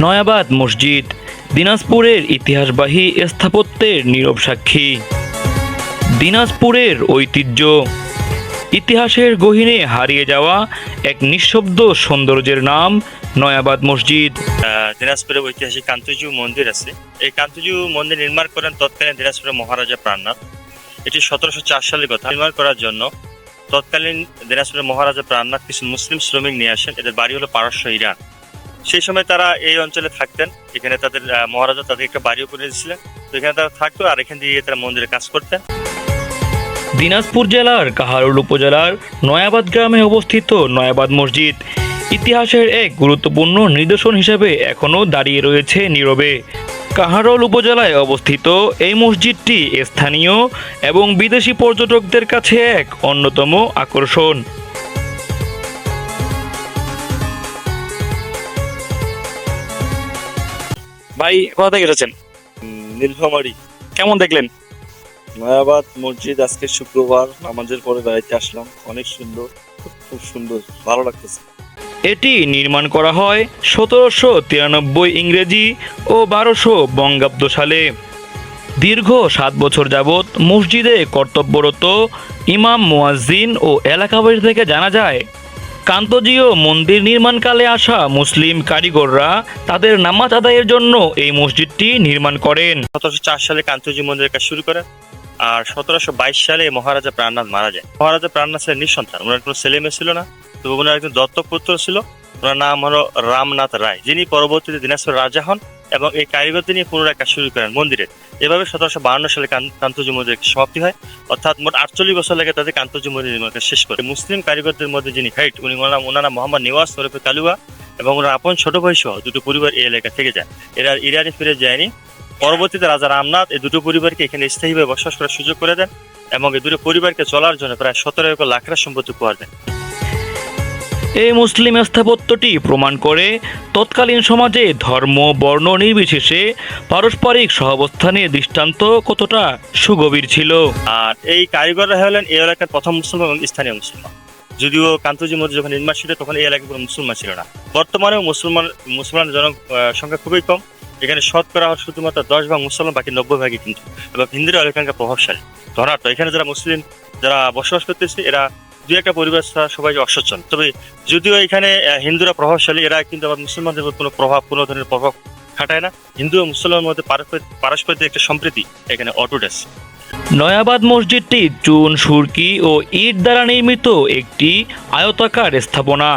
নয়াবাদ মসজিদ দিনাজপুরের ইতিহাসবাহী স্থাপত্যের নীরব সাক্ষী। দিনাজপুরের ঐতিহ্য ইতিহাসের গহীনে হারিয়ে যাওয়া এক নিঃশব্দ সৌন্দর্যের নাম নয়াবাদ মসজিদ। আহ, দিনাজপুরে ঐতিহাসিক কান্তজু মন্দির আছে। এই কান্তজু মন্দির নির্মাণ করেন তৎকালীন দিনাজপুরের মহারাজা প্রাণনাথ। এটি সতেরোশো চার সালের কথা। নির্মাণ করার জন্য তৎকালীন দিনাজপুরের মহারাজা প্রাণনাথ কিছু মুসলিম শ্রমিক নিয়ে আসেন। এদের বাড়ি হলো পারস্য ইরান। সেই সময় তারা এই অঞ্চলে থাকতেন। এখানে তাদের মহারাজা তাদের একটা বাড়িও করে দিয়েছিলেন তো এখানে তারা থাকতো আর এখান দিয়ে তারা মন্দিরে কাজ করতেন। দিনাজপুর জেলার কাহারুল উপজেলার নয়াবাদ গ্রামে অবস্থিত নয়াবাদ মসজিদ ইতিহাসের এক গুরুত্বপূর্ণ নিদর্শন হিসেবে এখনও দাঁড়িয়ে রয়েছে নীরবে। কাহারোল উপজেলায় অবস্থিত এই মসজিদটি স্থানীয় এবং বিদেশি পর্যটকদের কাছে এক অন্যতম আকর্ষণ। ভাই কোথা থেকে এসেছেন? নীলফামারি। কেমন দেখলেন? নয়াবাদ মসজিদ আজকে শুক্রবার নামাজের পরে বেড়াইতে আসলাম। অনেক সুন্দর খুব খুব সুন্দর ভালো লাগতেছে। এটি নির্মাণ করা হয় সতেরোশো তিরানব্বই ইংরেজি ও বারোশো বঙ্গাব্দ সালে দীর্ঘ সাত বছর যাবৎ মসজিদে কর্তব্যরত ইমাম মুয়াজ্জিন ও এলাকাবাসী থেকে জানা যায় কান্তজীয় মন্দির নির্মাণকালে আসা মুসলিম কারিগররা তাদের নামাজ আদায়ের জন্য এই মসজিদটি নির্মাণ করেন। সতেরোশো চার সালে কান্তজি মন্দিরের কাজ শুরু করেন আর সতেরোশো বাইশ সালে মহারাজা প্রাণনাথ মারা যায়। মহারাজা প্রাণনাথ ছিলেন নিঃসন্তান, ওনার কোনো ছেলে মেয়ে ছিল না তো ওনার একজন দত্তক পুত্র ছিল, ওনার নাম হলো রামনাথ রায়, যিনি পরবর্তীতে দিনাজপুর রাজা হন এবং এই কারিগরদের নিয়ে পুনরায় কাজ শুরু করেন মন্দিরের এভাবে সতেরোশো বাহান্ন সালে কান- কান্তজি মন্দিরের সমাপ্তি হয়। অর্থাৎ মোট আটচল্লিশ বছর লাগে তাদের কান্তজি মন্দির নির্মাণ কাজ শেষ করে। মুসলিম কারিগরদের মধ্যে যিনি হেড, উনি ওনারা মোহাম্মদ নিওয়াজ ওরফে কালুয়া এবং ওনার আপন ছোট ভাই সহ দুটো পরিবার এই এলাকা থেকে যায়। এরা ইরানি ফিরে যায়নি। পরবর্তীতে রাজা রামনাথ এই দুটো পরিবারকে এখানে স্থায়ীভাবে বসবাস করার সুযোগ করে দেন এবং এই দুটো পরিবারকে চলার জন্য প্রায় সতেরো একর লাখরা সম্পত্তি উপহার দেন। এই মুসলিম স্থাপত্যটি প্রমাণ করে তৎকালীন সমাজে ধর্ম, বর্ণ নির্বিশেষে পারস্পরিক সহাবস্থানের দৃষ্টান্ত কতটা সুগভীর ছিল। আর এই কারিগররা হলেন এই এলাকার প্রথম মুসলমান স্থানীয় মুসলমান। যদিও কান্তজি মসজিদ যখন নির্মাণ ছিল, তখন এই এলাকায় কোনো মুসলমান ছিল না। বর্তমানেও মুসলমান মুসলমান জন সংখ্যা খুবই কম। এখানে শতকরা শুধুমাত্র দশ ভাগ মুসলমান, বাকি নব্বই ভাগই কিন্তু। এবং হিন্দুরা এলাকার প্রভাবশালী। ধনাত্ম এখানে যারা মুসলিম, যারা বসবাস করতেছে, এরা দু একটা পরিবার সবাই অসচ্ছল। তবে যদিও এখানে হিন্দুরা প্রভাবশালী, এরা কিন্তু আবার মুসলমানদের কোনো প্রভাব, কোনো ধরনের প্রভাব খাটায় না। হিন্দু ও মুসলমানের মধ্যে পারস্পরিক একটা সম্প্রীতি এখানে অটুট আছে নয়াবাদ মসজিদটি চুন সুরকি ও ইট দ্বারা নির্মিত একটি আয়তাকার স্থাপনা।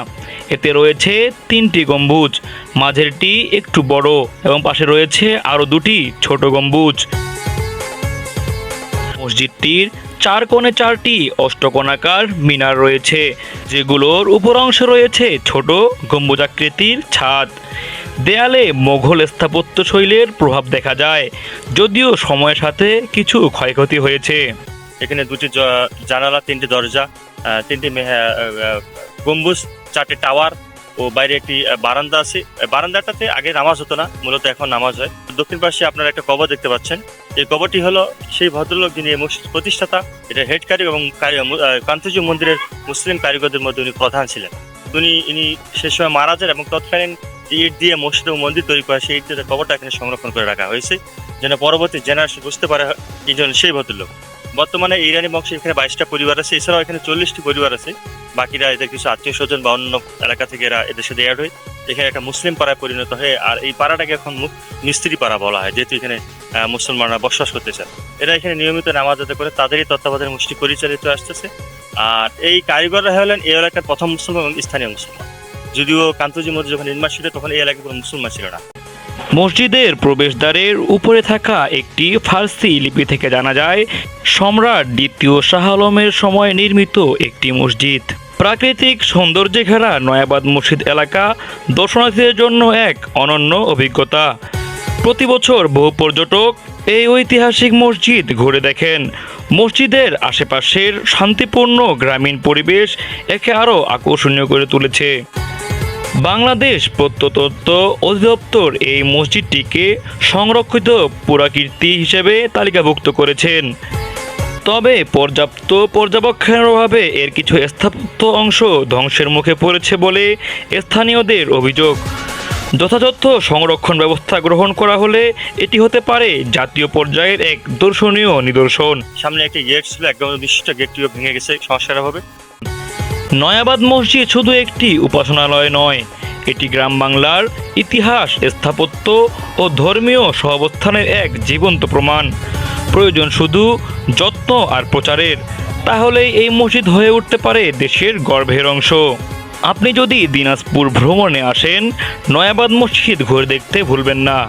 এতে রয়েছে তিনটি গম্বুজ, মাঝেরটি একটু বড় এবং পাশে রয়েছে আরও দুটি ছোট গম্বুজ। মসজিদটির চার কোণে চারটি অষ্টকোণাকার মিনার রয়েছে, যেগুলোর উপর অংশে রয়েছে ছোট গম্বুজাকৃতির ছাদ। দেয়ালে মোঘল স্থাপত্য শৈলের প্রভাব দেখা যায়, যদিও সময়ের সাথে কিছু ক্ষয়ক্ষতি হয়েছে। এখানে দুটি জানালা, তিনটি দরজা তিনটি গম্বুজ, চারটি টাওয়ার ও বাইরে একটি বারান্দা আছে। বারান্দাটাতে আগে নামাজ হতো না, মূলত এখন নামাজ হয়। দক্ষিণ পাশে আপনারা একটা কবর দেখতে পাচ্ছেন। এই কবরটি হলো সেই ভদ্রলোক যিনি এই মসজিদ প্রতিষ্ঠাতা, এটা হেড কারিগর এবং কান্তজি মন্দিরের মুসলিম কারিগরদের মধ্যে উনি প্রধান ছিলেন। উনি, ইনি সে সময় মারা যান এবং তৎকালীন ইট দিয়ে মসজিদ এবং মন্দির তৈরি করা সেই ইট কবরটা এখানে সংরক্ষণ করে রাখা হয়েছে। যেন পরবর্তী জেনারেশন বুঝতে পারে এই জন্য সেই ভদ্রলোক। বর্তমানে ইরানি বংশের এখানে বাইশটা পরিবার আছে, এছাড়াও এখানে চল্লিশটি পরিবার আছে। বাকিরা এদের কিছু আত্মীয় স্বজন বা অন্য এলাকা থেকে এরা এদের সাথে অ্যাড হয়ে। এখানে একটা মুসলিম পাড়ায় পরিণত হয়ে আর এই পাড়াটাকে এখন মিস্ত্রি পাড়া বলা হয়, যেহেতু এখানে মুসলমানরা বসবাস করতে চান এরা এখানে নিয়মিত নামাজ আদায় করে, তাদেরই তত্ত্বাবধানে মুষ্টি পরিচালিত আসতেছে। আর এই কারিগররা হলেন এই এলাকার প্রথম মুসলমান এবং স্থানীয় মুসলমান। যদিও কান্তজি মধ্যে যখন নির্মাণ ছিল, তখন এই এলাকায় কোনো মুসলমান ছিল না। মসজিদের প্রবেশদ্বারের উপরে থাকা একটি ফার্সি লিপি থেকে জানা যায়, সম্রাট দ্বিতীয় শাহ আলমের সময় নির্মিত একটি মসজিদ। প্রাকৃতিক সৌন্দর্যে ঘেরা নয়াবাদ মসজিদ এলাকা দর্শনার্থীদের জন্য এক অনন্য অভিজ্ঞতা। প্রতি বছর বহু পর্যটক এই ঐতিহাসিক মসজিদ ঘুরে দেখেন। মসজিদের আশেপাশের শান্তিপূর্ণ গ্রামীণ পরিবেশ একে আরও আকর্ষণীয় করে তুলেছে। বাংলাদেশ প্রত্নতত্ত্ব অধিদপ্তর এই মসজিদটিকে সংরক্ষিত পুরাকীর্তি হিসেবে তালিকাভুক্ত করেছেন। তবে পর্যাপ্ত পর্যবেক্ষণের অভাবে এর কিছু স্থাপত্য অংশ ধ্বংসের মুখে পড়েছে বলে স্থানীয়দের অভিযোগ। যথাযথ সংরক্ষণ ব্যবস্থা গ্রহণ করা হলে এটি হতে পারে জাতীয় পর্যায়ের এক দর্শনীয় নিদর্শন। সামনে একটি গেট ছিল একদম বিশিষ্ট গেটটিও ভেঙে গেছে সংস্কার হবে নয়াবাদ মসজিদ শুধু একটি উপাসনালয় নয় এটি গ্রাম বাংলার ইতিহাস স্থাপত্য ও ধর্মীয় সহাবস্থানের এক জীবন্ত প্রমাণ। প্রয়োজন শুধু যত্ন আর প্রচারের। তাহলেই এই মসজিদ হয়ে উঠতে পারে দেশের গর্ভের অংশ। আপনি যদি দিনাজপুর ভ্রমণে আসেন, নয়াবাদ মসজিদ ঘুরে দেখতে ভুলবেন না।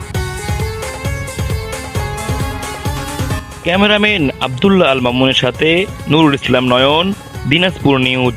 ক্যামেরাম্যান আবদুল্লাহ আল মামুনের সাথে নুরুল ইসলাম নয়ন, দিনাজপুর নিউজ।